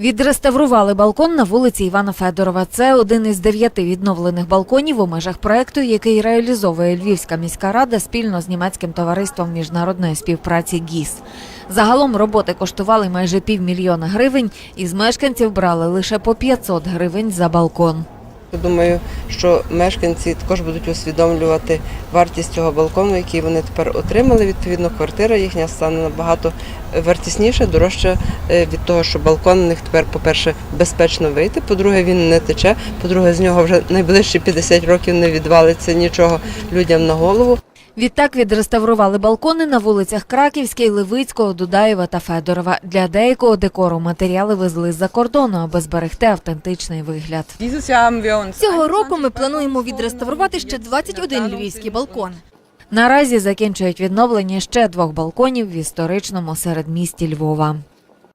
Відреставрували балкон на вулиці Івана Федорова. Це один із дев'яти відновлених балконів у межах проекту, який реалізовує Львівська міська рада спільно з німецьким товариством міжнародної співпраці ГІС. Загалом роботи коштували майже півмільйона гривень, і з мешканців брали лише по 500 гривень за балкон. Думаю, що мешканці також будуть усвідомлювати вартість цього балкону, який вони тепер отримали. Відповідно, квартира їхня стане набагато вартісніша, дорожча е, від того, що балкон у них тепер, по-перше, безпечно вийти. По-друге, він не тече. По-друге, з нього вже найближчі 50 років не відвалиться нічого людям на голову. Відтак відреставрували балкони на вулицях Краківській, Левицького, Дудаєва та Федорова. Для деякого декору матеріали везли з-за кордону, аби зберегти автентичний вигляд. Цього року ми плануємо відреставрувати ще 21 львівський балкон. Наразі закінчують відновлення ще двох балконів в історичному середмісті Львова.